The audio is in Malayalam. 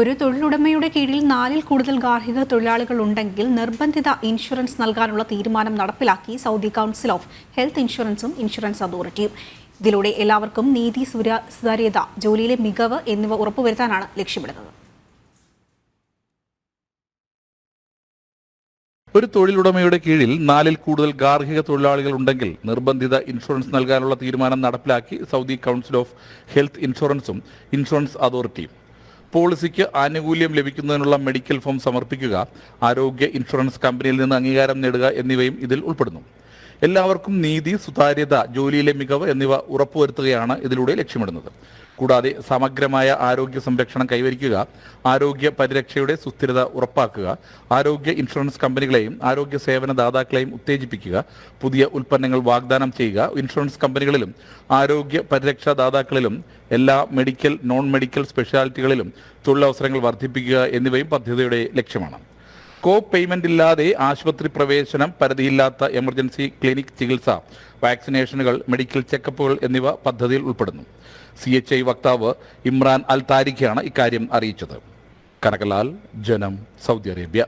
ഒരു തൊഴിലുടമയുടെ കീഴിൽ നാലിൽ കൂടുതൽ ഗാർഹിക തൊഴിലാളികൾ ഉണ്ടെങ്കിൽ നിർബന്ധിത ഇൻഷുറൻസ് നൽകാനുള്ള തീരുമാനം നടപ്പിലാക്കി സൗദി കൗൺസിൽ ഓഫ് ഹെൽത്ത് ഇൻഷുറൻസും ഇൻഷുറൻസ് അതോറിറ്റിയും. ഇതിലൂടെ എല്ലാവർക്കും നീതി സുതാര്യത ജോലിയിലെ മികവ് എന്നിവ ഉറപ്പുവരുത്താനാണ് ലക്ഷ്യമിടുന്നത്. ഒരു തൊഴിലുടമയുടെ കീഴിൽ നാലിൽ കൂടുതൽ ഗാർഹിക തൊഴിലാളികൾ ഉണ്ടെങ്കിൽ നിർബന്ധിത ഇൻഷുറൻസ് നൽകാനുള്ള തീരുമാനം നടപ്പിലാക്കി സൗദി കൗൺസിൽ ഓഫ് ഹെൽത്ത് ഇൻഷുറൻസും ഇൻഷുറൻസ് അതോറിറ്റിയും. പോളിസിക്ക് ആനുകൂല്യം ലഭിക്കുന്നതിനുള്ള മെഡിക്കൽ ഫോം സമർപ്പിക്കുക ആരോഗ്യ ഇൻഷുറൻസ് കമ്പനിയിൽ നിന്ന് അംഗീകാരം നേടുക എന്നിവയും ഇതിൽ ഉൾപ്പെടുന്നു. എല്ലാവർക്കും നീതി സുതാര്യത ജോലിയിലെ മികവ് എന്നിവ ഉറപ്പുവരുത്തുകയാണ് ഇതിലൂടെ ലക്ഷ്യമിടുന്നത്. കൂടാതെ സമഗ്രമായ ആരോഗ്യ സംരക്ഷണം കൈവരിക്കുക ആരോഗ്യ പരിരക്ഷയുടെ സുസ്ഥിരത ഉറപ്പാക്കുക ആരോഗ്യ ഇൻഷുറൻസ് കമ്പനികളെയും ആരോഗ്യ സേവന ദാതാക്കളെയും ഉത്തേജിപ്പിക്കുക പുതിയ ഉൽപ്പന്നങ്ങൾ വാഗ്ദാനം ചെയ്യുക ഇൻഷുറൻസ് കമ്പനികളിലും ആരോഗ്യ പരിരക്ഷാ ദാതാക്കളിലും എല്ലാ മെഡിക്കൽ നോൺ മെഡിക്കൽ സ്പെഷ്യാലിറ്റികളിലും തൊഴിലവസരങ്ങൾ വർദ്ധിപ്പിക്കുക എന്നിവയും പദ്ധതിയുടെ ലക്ഷ്യമാണ്. കോ പേയ്മെന്റ് ഇല്ലാതെ ആശുപത്രി പ്രവേശനം പരിധിയില്ലാത്ത എമർജൻസി ക്ലിനിക് ചികിത്സ വാക്സിനേഷനുകൾ മെഡിക്കൽ ചെക്കപ്പുകൾ എന്നിവ പദ്ധതിയിൽ ഉൾപ്പെടുന്നു. സി എച്ച് ഐ വക്താവ് ഇമ്രാൻ അൽ താരിഖാണ് ഇക്കാര്യം അറിയിച്ചത്. കനകലാൽ ജനം സൗദി അറേബ്യ.